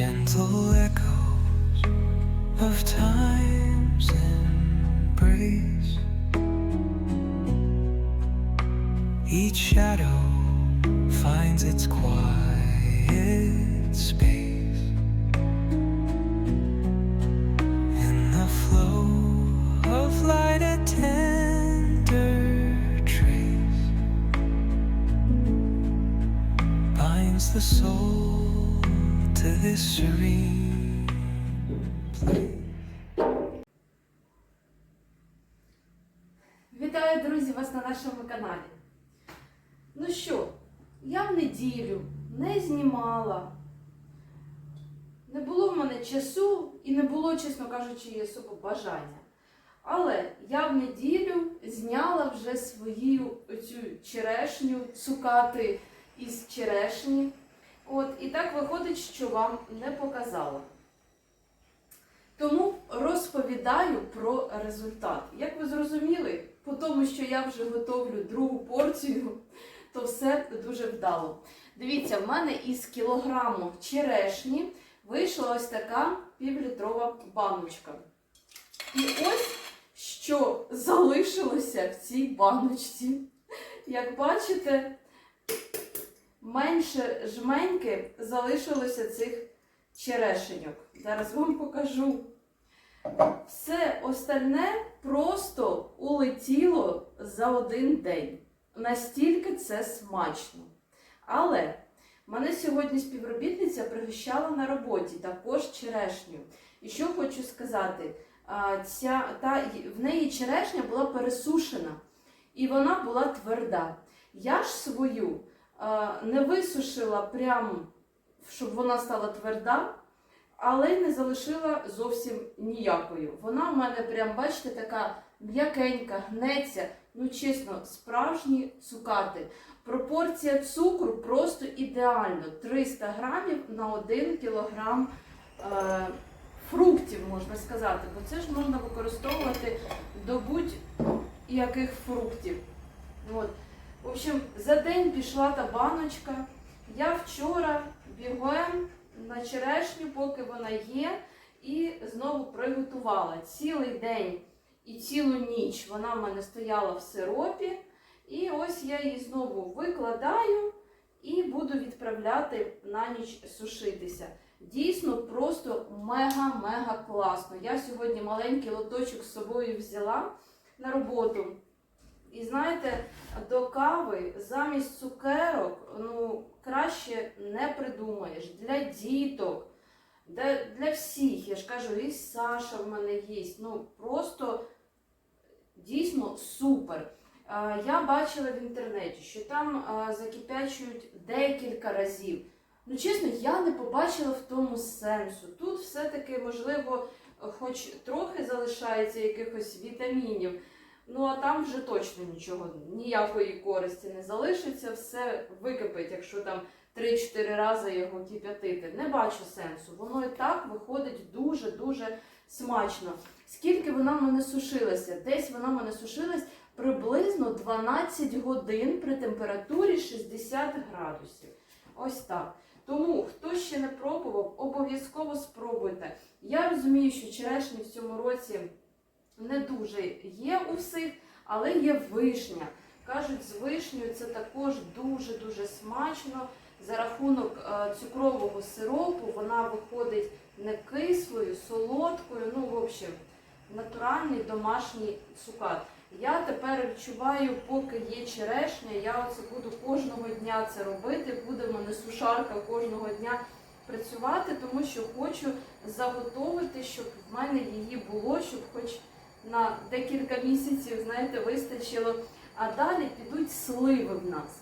Gentle echoes of time's embrace. Each shadow finds its quiet я в неділю не знімала. Не було в мене часу і не було, чесно кажучи, особо бажання. Але я в неділю зняла вже свою цю черешню, цукати із черешні. От, і так виходить, що вам не показала. Тому розповідаю про результат. Як ви зрозуміли, по тому, що я вже готовлю другу порцію, то все дуже вдало. Дивіться, в мене із кілограму черешні вийшла ось така півлітрова баночка. І ось що залишилося в цій баночці. Як бачите, менше жменьки залишилося цих черешеньок. Зараз вам покажу. Все остальне просто улетіло за один день. Настільки це смачно. Але мене сьогодні співробітниця пригощала на роботі також черешню. І що хочу сказати, ця, та, в неї черешня була пересушена і вона була тверда. Я ж свою не висушила прям, щоб вона стала тверда, але не залишила зовсім ніякою. Вона в мене прям, бачите, така м'якенька, гнеться. Ну, чесно, справжні цукати. Пропорція цукру просто ідеально. 300 грамів на 1 кілограм е, фруктів, можна сказати. Бо це ж можна використовувати до будь-яких фруктів. От. В общем, за день пішла та баночка. Я вчора бігом на черешню, поки вона є, і знову приготувала цілий день і цілу ніч вона в мене стояла в сиропі. І ось я її знову викладаю і буду відправляти на ніч сушитися. Дійсно, просто мега-мега класно. Я сьогодні маленький лоточок з собою взяла на роботу. І знаєте, до кави замість цукерок ну, краще не придумаєш. Для діток, для, для всіх. Я ж кажу, і Саша в мене є. Ну, просто дійсно супер. Я бачила в інтернеті, що там закипячують декілька разів. Ну, чесно, я не побачила в тому сенсу. Тут все-таки, можливо, хоч трохи залишається якихось вітамінів. Ну а там вже точно нічого, ніякої користі не залишиться, все википить, якщо там 3-4 рази його кип'ятити. Не бачу сенсу. Воно і так виходить дуже-дуже смачно. Скільки вона в мене сушилася? Десь вона в мене сушилась приблизно 12 годин при температурі 60 градусів. Ось так. Тому, хто ще не пробував, обов'язково спробуйте. Я розумію, що черешні в цьому році не дуже є у всіх, але є вишня. Кажуть, з вишнею це також дуже-дуже смачно. За рахунок е, цукрового сиропу вона виходить не кислою, солодкою. Ну, в общем, натуральний домашній цукат. Я тепер відчуваю, поки є черешня, я оце буду кожного дня це робити. Буде в мене сушарка кожного дня працювати, тому що хочу заготовити, щоб в мене її було, щоб хоч на декілька місяців, знаєте, вистачило. А далі підуть сливи в нас.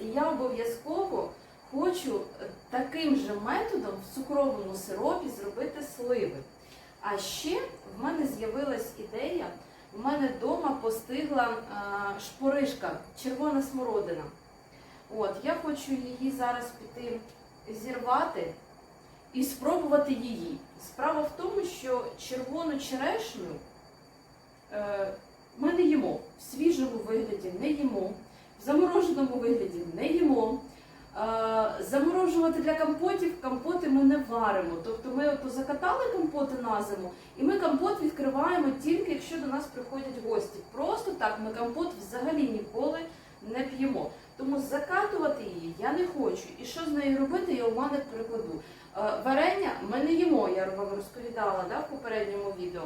І я обов'язково хочу таким же методом в цукровому сиропі зробити сливи. А ще в мене з'явилась ідея. У мене вдома постигла шпоришка, червона смородина. От, я хочу її зараз піти зірвати і спробувати її. Справа в тому, що червону черешню ми не їмо. В свіжому вигляді не їмо, в замороженому вигляді не їмо. Е, заморожувати для компотів компоти ми не варимо. Тобто ми ото закатали компоти на зиму, і ми компот відкриваємо тільки якщо до нас приходять гості. Просто так ми компот взагалі ніколи не п'ємо. Тому закатувати її я не хочу. І що з нею робити, я у мене прикладу. Е, Варення ми не їмо, я вам розповідала да, в попередньому відео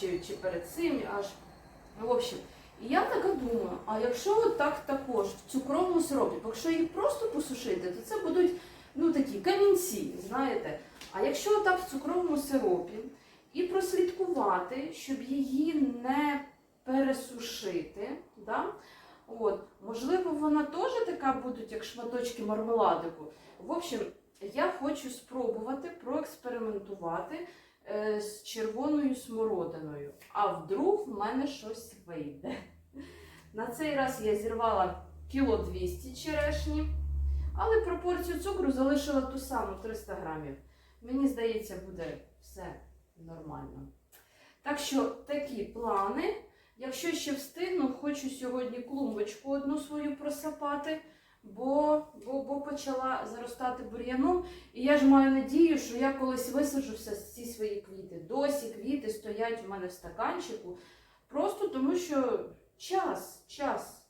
чи, чи перед цим аж. Ну, в общем, і я так і думаю, а якщо от так також в цукровому сиропі, якщо їх просто посушити, то це будуть ну, такі камінці, знаєте. А якщо так в цукровому сиропі і прослідкувати, щоб її не пересушити, да? От, можливо, вона теж така буде, як шматочки мармеладику. В общем, я хочу спробувати проекспериментувати з червоною смородиною. А вдруг в мене щось вийде. На цей раз я зірвала кіло 200 черешні, але пропорцію цукру залишила ту саму 300 грамів. Мені здається, буде все нормально. Так що такі плани. Якщо ще встигну, хочу сьогодні клумбочку одну свою просапати, бо, бо, бо почала заростати бур'яном. І я ж маю надію, що я колись висаджу все ці свої квіти. Досі квіти стоять у мене в стаканчику. Просто тому що час, час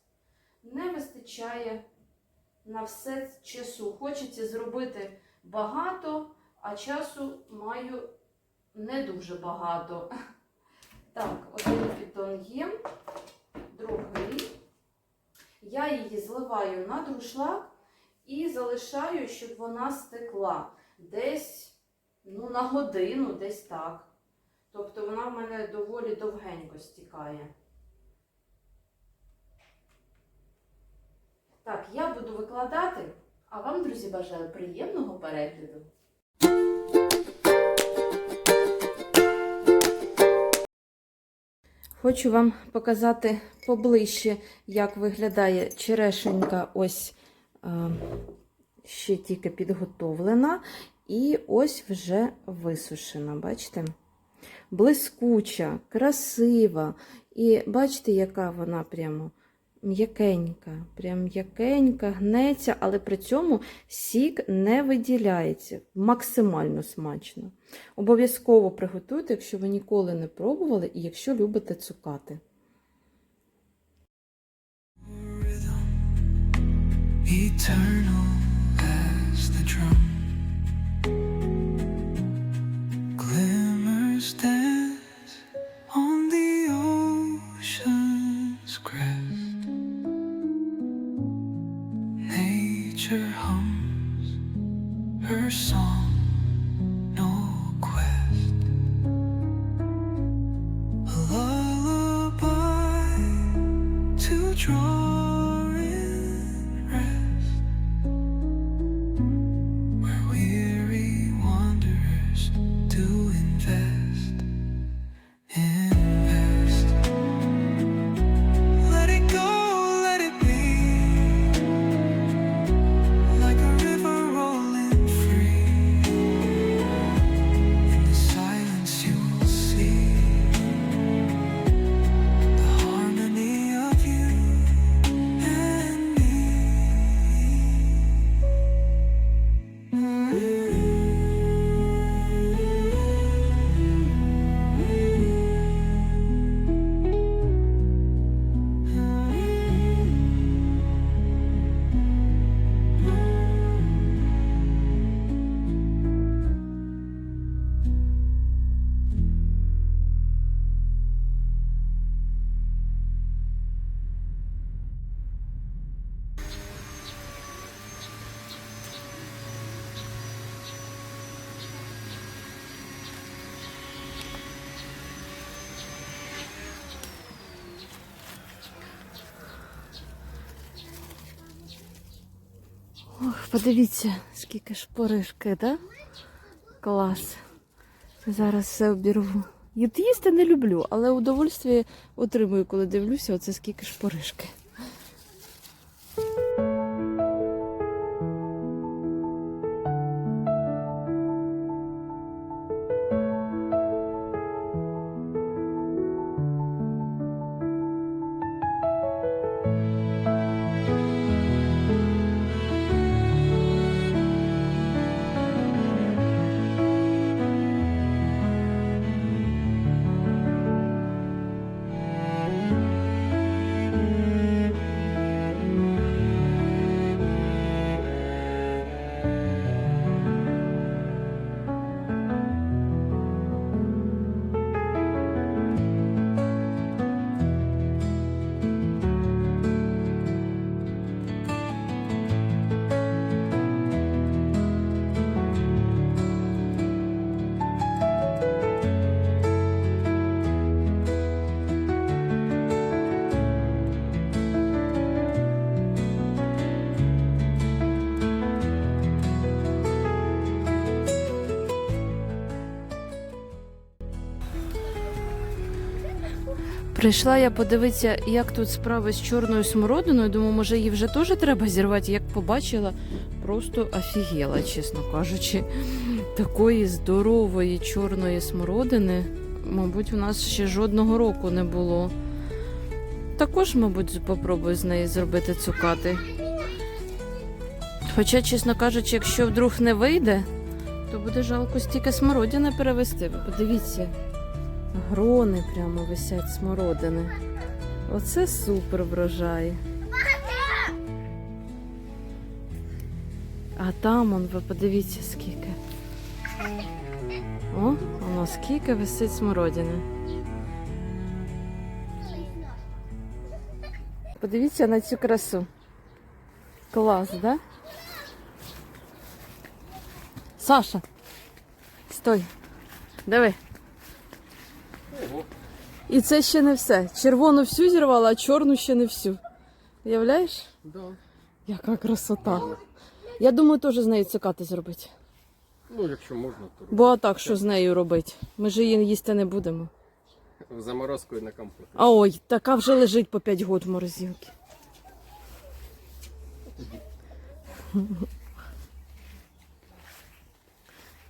не вистачає на все часу. Хочеться зробити багато, а часу маю не дуже багато. Так, один піддон є, другий. Я її зливаю на друшлак і залишаю, щоб вона стекла десь ну, на годину, десь так. Тобто вона в мене доволі довгенько стікає. Так, я буду викладати, а вам, друзі, бажаю приємного перегляду. Хочу вам показати поближче, як виглядає черешенька ось е, ще тільки підготовлена. І ось вже висушена. Бачите? Блискуча, красива. І бачите, яка вона прямо м'якенька, прям м'якенька, гнеться, але при цьому сік не виділяється. Максимально смачно. Обов'язково приготуйте, якщо ви ніколи не пробували і якщо любите цукати. eternal as the drum. Подивіться, скільки шпоришки, да? Клас. Зараз все обірву. Їсти не люблю, але удовольствие отримую, коли дивлюся, оце скільки шпоришки. Прийшла я подивитися, як тут справи з чорною смородиною. Думаю, може її вже теж треба зірвати. Як побачила, просто офігела, чесно кажучи. Такої здорової чорної смородини, мабуть, у нас ще жодного року не було. Також, мабуть, попробую з неї зробити цукати. Хоча, чесно кажучи, якщо вдруг не вийде, то буде жалко стільки смородини перевести. Ви подивіться. Грони прямо висять смородини. Оце супер врожай. А там он, ви подивіться, скільки. О, воно скільки висить смородини. Подивіться на цю красу. Клас, да? Саша, стой. Диви. І це ще не все. Червону всю зірвала, а чорну ще не всю. Уявляєш? Да. Яка красота. Я думаю, теж з нею цикати зробити. Ну, якщо можна, то Бо а так що з нею робити? Ми ж її їсти не будемо. заморозкою на компот. А ой, така вже лежить по 5 год в морозилці.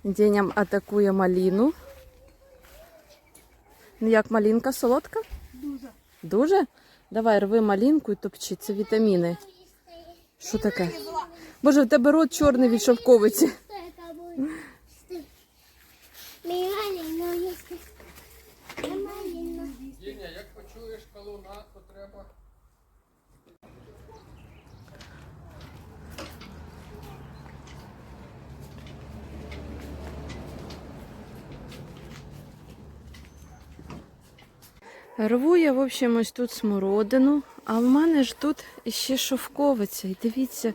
Деням атакує маліну. Ну, Як малінка солодка? Дуже. Дуже? Давай рви малинку і топчи, це вітаміни. Що таке? Боже, в тебе рот чорний від шовковиці. Малина, як почуєш колуна, то треба. Рву я, в общем, ось тут смородину, а в мене ж тут ще шовковиця. І дивіться,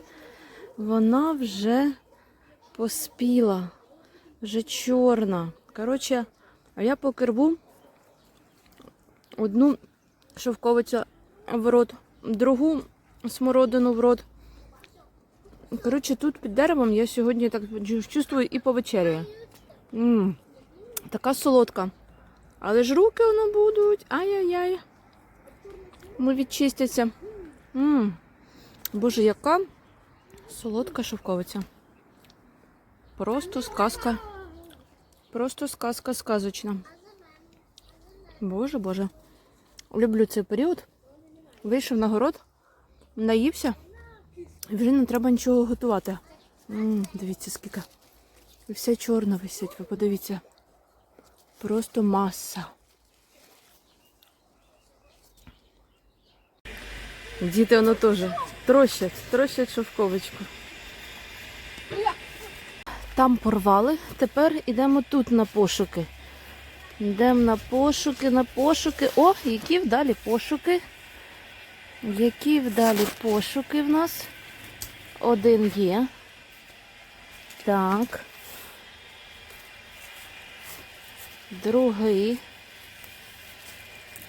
вона вже поспіла, вже чорна. Коротше, а я поки рву одну шовковицю в рот, другу смородину в рот. Коротше, тут під деревом я сьогодні так чувствую і повечеряю. М, Така солодка. Але ж руки воно будуть. Ай-яй-яй. Ми відчистяться. м Боже, яка солодка шовковиця. Просто сказка. Просто сказка сказочна. Боже, Боже. Люблю цей період. Вийшов на город, наївся, вже не треба нічого готувати. м дивіться, скільки. Все чорне висить, ви подивіться. Просто маса. Діти воно теж трощать, трощать шовковичку. Там порвали, тепер йдемо тут на пошуки. Йдемо на пошуки, на пошуки. О, які вдалі пошуки. Які вдалі пошуки в нас? Один є. Так. Другий.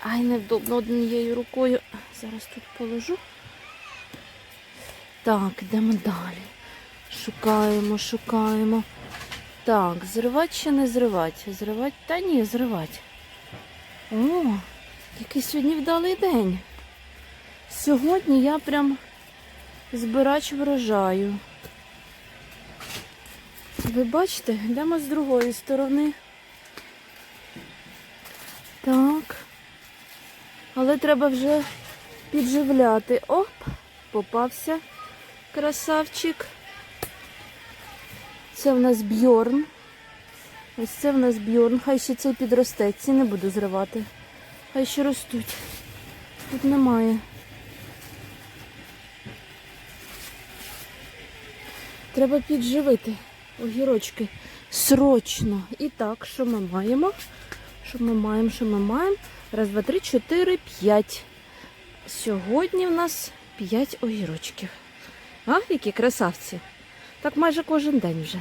Ай, невдобно однією рукою. Зараз тут положу. Так, йдемо далі. Шукаємо, шукаємо. Так, зривати чи не зривати? Зривати? Та ні, зривати. О, який сьогодні вдалий день. Сьогодні я прям збирач врожаю. Ви бачите, йдемо з другої сторони. Так. Але треба вже підживляти. Оп, попався красавчик. Це в нас бьорн. Ось це в нас бьорн. Хай ще цей підросте. Ці не буду зривати. Хай ще ростуть. Тут немає. Треба підживити огірочки. Срочно. І так, що ми маємо? Що ми маємо? Що ми маємо? Раз, два, три, чотири, п'ять. Сьогодні в нас п'ять огірочків. А, які красавці. Так майже кожен день вже.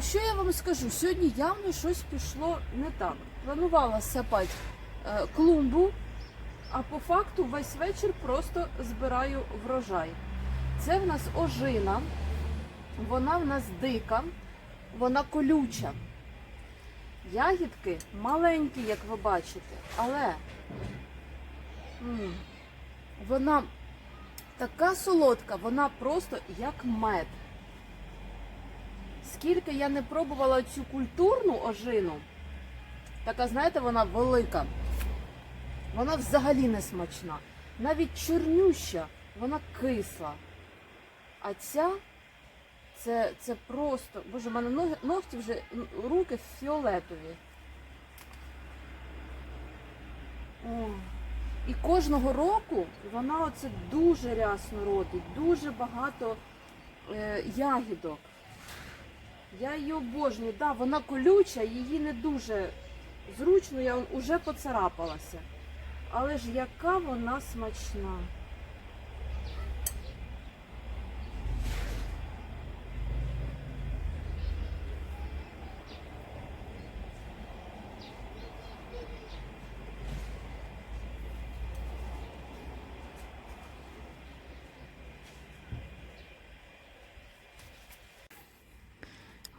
Що я вам скажу? Сьогодні явно щось пішло не так. Планувала сапати е, клумбу, а по факту весь вечір просто збираю врожай. Це в нас ожина, вона в нас дика, вона колюча. Ягідки маленькі, як ви бачите, але м, вона така солодка, вона просто як мед. Скільки я не пробувала цю культурну ожину, така, знаєте, вона велика. Вона взагалі не смачна. Навіть чорнюща, вона кисла. А ця це, це просто. Боже, в мене ногті вже руки фіолетові. О. І кожного року вона оце дуже рясно родить, дуже багато е, ягідок. Я її обожнюю. Да, вона колюча, її не дуже зручно, я вже поцарапалася. Але ж яка вона смачна.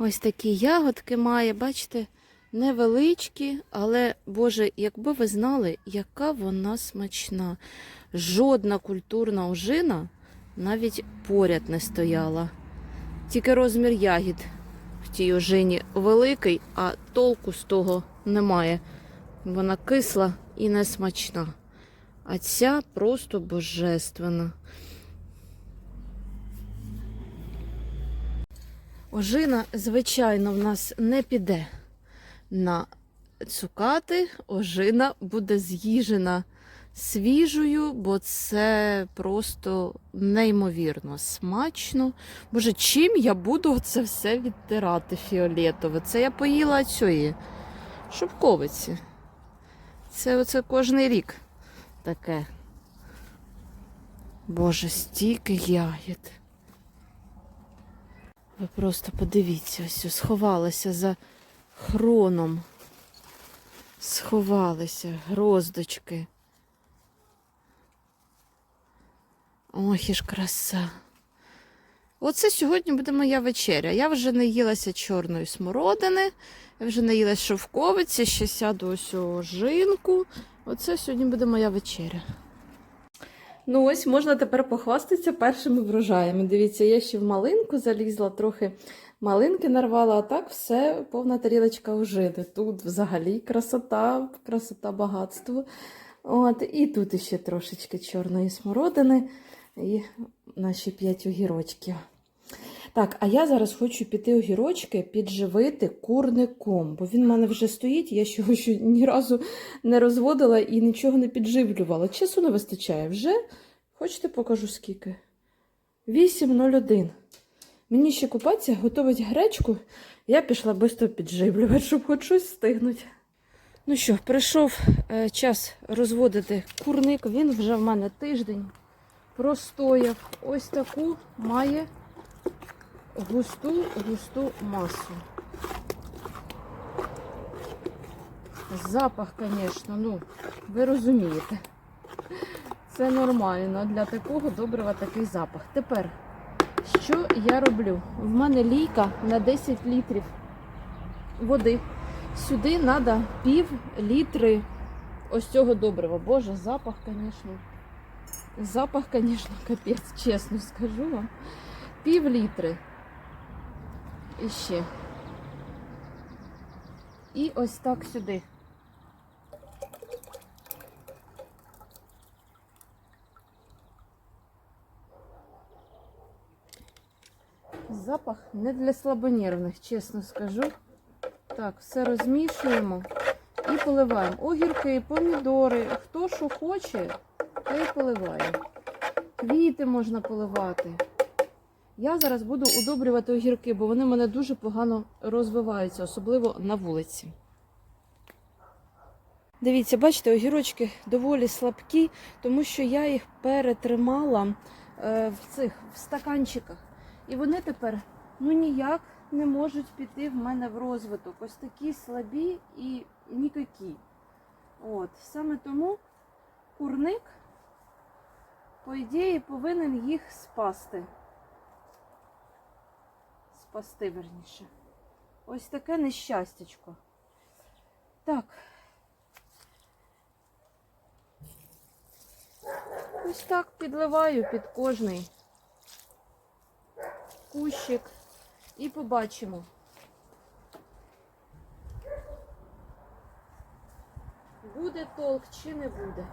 Ось такі ягодки має, бачите, невеличкі, але, Боже, якби ви знали, яка вона смачна. Жодна культурна ожина навіть поряд не стояла. Тільки розмір ягід в тій ожині великий, а толку з того немає. Вона кисла і не смачна. А ця просто божественна. Ожина, звичайно, в нас не піде на цукати. Ожина буде з'їжена свіжою, бо це просто неймовірно смачно. Боже, чим я буду це все відтирати фіолетове? Це я поїла цієї шовковиці. Це оце кожний рік таке. Боже, стільки ягід. Ви просто подивіться, ось сховалася за хроном. Сховалися гроздочки. Ох, і ж краса. Оце сьогодні буде моя вечеря. Я вже не їлася чорної смородини, я вже не їлася шовковиці, ще сяду ось у жинку. Оце сьогодні буде моя вечеря. Ну ось можна тепер похвастатися першими врожаями. Дивіться, я ще в малинку залізла, трохи малинки нарвала, а так все повна тарілочка ожини. Тут взагалі красота, красота багатство. От, і тут ще трошечки чорної смородини і наші п'ять огірочків. Так, а я зараз хочу піти огірочки підживити курником, бо він в мене вже стоїть, я ще його ще ні разу не розводила і нічого не підживлювала. Часу не вистачає. Вже, хочете, покажу скільки? 8.01. Мені ще купатися, готувати гречку. Я пішла швидко підживлювати, щоб хоч щось встигнути. Ну що, прийшов е, час розводити курник. Він вже в мене тиждень простояв. Ось таку має густу густу масу. Запах, звісно, ну, ви розумієте. Це нормально. Для такого добрива такий запах. Тепер що я роблю? В мене лійка на 10 літрів води. Сюди треба пів літри ось цього добрива. Боже, запах, звісно. Запах, звісно, капець, чесно скажу вам. Пів літри. І ще. І ось так сюди. Запах не для слабонервних, чесно скажу. Так, все розмішуємо і поливаємо. Огірки, помідори, хто що хоче, те й поливає. Квіти можна поливати. Я зараз буду удобрювати огірки, бо вони в мене дуже погано розвиваються, особливо на вулиці. Дивіться, бачите, огірочки доволі слабкі, тому що я їх перетримала е, в цих в стаканчиках. І вони тепер ну ніяк не можуть піти в мене в розвиток. Ось такі слабі і нікакі. От, саме тому курник, по ідеї, повинен їх спасти. Спасти, верніше. Ось таке нещастячко. Так. Ось так підливаю під кожний кущик і побачимо. Буде толк чи не буде.